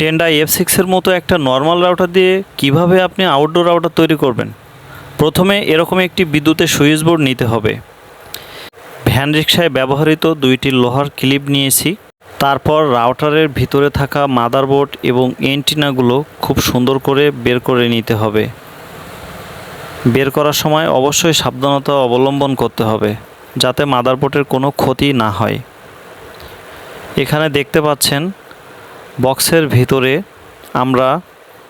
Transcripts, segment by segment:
Tenda F সিক্সের মতো একটা নর্মাল রাউটার দিয়ে কীভাবে আপনি আউটডোর রাউটার তৈরি করবেন? প্রথমে এরকম একটি বিদ্যুতের সুইচ বোর্ড নিতে হবে। ভ্যান রিক্সায় ব্যবহৃত দুইটি লোহার ক্লিপ নিয়েছি। তারপর রাউটারের ভিতরে থাকা মাদারবোর্ড এবং এন্টিনাগুলো খুব সুন্দর করে বের করে নিতে হবে। বের করার সময় অবশ্যই সাবধানতা অবলম্বন করতে হবে, যাতে মাদারবোর্ডের কোনো ক্ষতি না হয়। এখানে দেখতে পাচ্ছেন বক্সের ভিতরে আমরা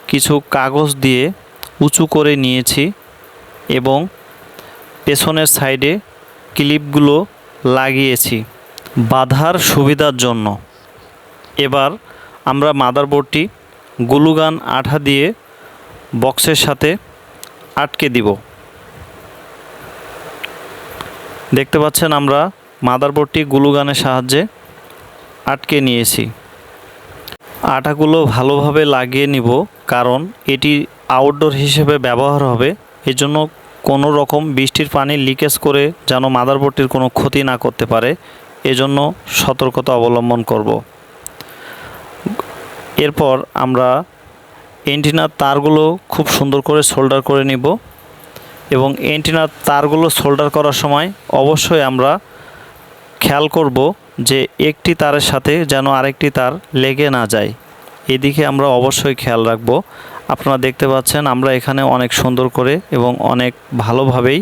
কিছু কাগজ দিয়ে উঁচু করে নিয়েছি এবং পেছনের সাইডে ক্লিপগুলো লাগিয়েছি বাঁধার সুবিধার জন্য। এবার আমরা মাদারবোর্ডটি গুলুগান আঠা দিয়ে বক্সের সাথে আটকে দিব। দেখতে পাচ্ছেন আমরা মাদারবোর্ডটি গুলুগানের সাহায্যে আটকে নিয়েছি। আটাগুলো ভালোভাবে লাগিয়ে নিব, কারণ এটি আউটডোর হিসেবে ব্যবহার হবে। এজন্য কোনো রকম বৃষ্টির পানি লিকেজ করে যেন মাদারবোর্ডটির কোনো ক্ষতি না করতে পারে, এজন্য সতর্কতা অবলম্বন করব। এরপর আমরা এন্টিনার তারগুলো খুব সুন্দর করে সোল্ডার করে নিব এবং এন্টিনার তারগুলো সোল্ডার করার সময় অবশ্যই আমরা খেয়াল করব যে একটি তারের সাথে যেন আরেকটি তার লেগে না যায়। এদিকে আমরা অবশ্যই খেয়াল রাখব। আপনারা দেখতে পাচ্ছেন, আমরা এখানে অনেক সুন্দর করে এবং অনেক ভালোভাবেই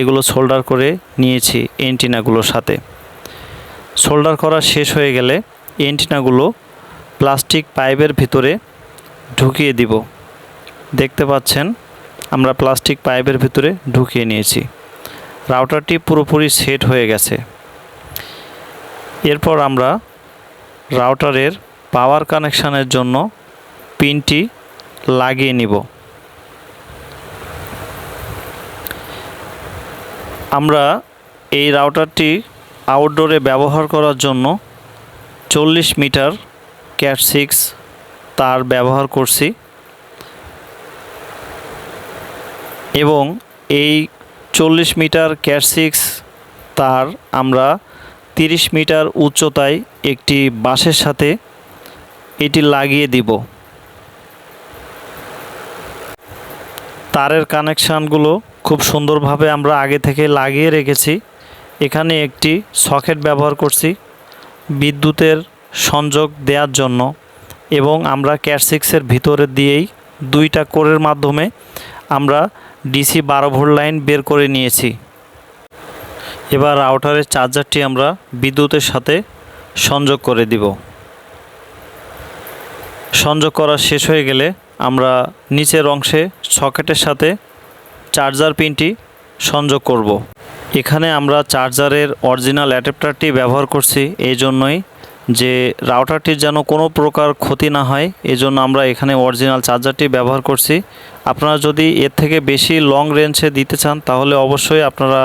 এগুলো সোল্ডার করে নিয়েছি এন্টিনাগুলোর সাথে। সোল্ডার করা শেষ হয়ে গেলে এন্টিনাগুলো প্লাস্টিক পাইপের ভিতরে ঢুকিয়ে দিব। দেখতে পাচ্ছেন, আমরা প্লাস্টিক পাইপের ভিতরে ঢুকিয়ে নিয়েছি। রাউটারটি পুরোপুরি সেট হয়ে গেছে। এরপর আমরা রাউটারের পাওয়ার কানেকশানের জন্য পিনটি লাগিয়ে নিব। আমরা এই রাউটারটি আউটডোরে ব্যবহার করার জন্য চল্লিশ মিটার ক্যাট সিক্স তার ব্যবহার করছি এবং এই চল্লিশ মিটার ক্যাট সিক্স তার আমরা তিরিশ মিটার উচ্চতায় একটি বাঁশের সাথে এটি লাগিয়ে দিব। তারের কানেকশানগুলো খুব সুন্দরভাবে আমরা আগে থেকে লাগিয়ে রেখেছি। এখানে একটি সকেট ব্যবহার করছি বিদ্যুতের সংযোগ দেওয়ার জন্য এবং আমরা ক্যাট সিক্সের ভিতরে দিয়েই দুইটা কোরের মাধ্যমে আমরা ডিসি বারো ভোল্ট লাইন বের করে নিয়েছি। এবার আউটারের চার্জারটি আমরা বিদ্যুতের সাথে সংযোগ করে দিব সংযোগ করা শেষ হয়ে গেলে আমরা নিচের অংশে সকেটের সাথে চার্জার পিনটি সংযোগ করব। এখানে আমরা চার্জারের অরিজিনাল অ্যাডাপ্টারটি ব্যবহার করছি, এই জন্যই যে রাউটারটির যেন কোনো প্রকার ক্ষতি না হয়, এজন্য আমরা এখানে অরিজিনাল চার্জারটি ব্যবহার করছি। আপনারা যদি এর থেকে বেশি লং রেঞ্জে দিতে চান, তাহলে অবশ্যই আপনারা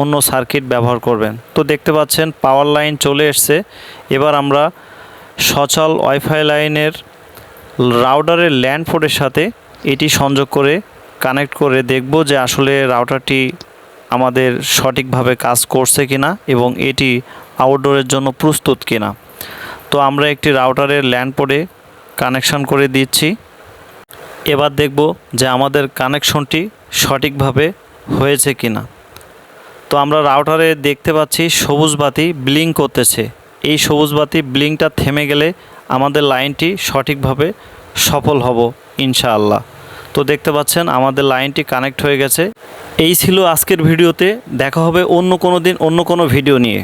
অন্য সার্কিট ব্যবহার করবেন। তো দেখতে পাচ্ছেন পাওয়ার লাইন চলে এসছে। এবার আমরা সচল ওয়াইফাই লাইনের রাউটারের ল্যান্ড পোর্টের সাথে এটি সংযোগ করে কানেক্ট করে দেখব যে আসলে রাউটারটি আমাদের সঠিকভাবে কাজ করছে কিনা এবং এটি আউটডোরের জন্য প্রস্তুত কিনা। তো আমরা একটি রাউটারের ল্যান্ড পোর্টে কানেকশন করে দিচ্ছি। এবার দেখব যে আমাদের কানেকশনটি সঠিকভাবে হয়েছে কিনা। তো আমরা রাউটারে দেখতে পাচ্ছি সবুজ বাতি ব্লিং করতেছে। এই সবুজ বাতি ব্লিংটা থেমে গেলে আমাদের লাইনটি সঠিকভাবে সফল হব, ইনশাআল্লাহ। তো দেখতে পাচ্ছেন আমাদের লাইনটি কানেক্ট হয়ে গেছে। এই ছিল আজকের ভিডিওতে। দেখা হবে অন্য কোনো দিন অন্য কোনো ভিডিও নিয়ে।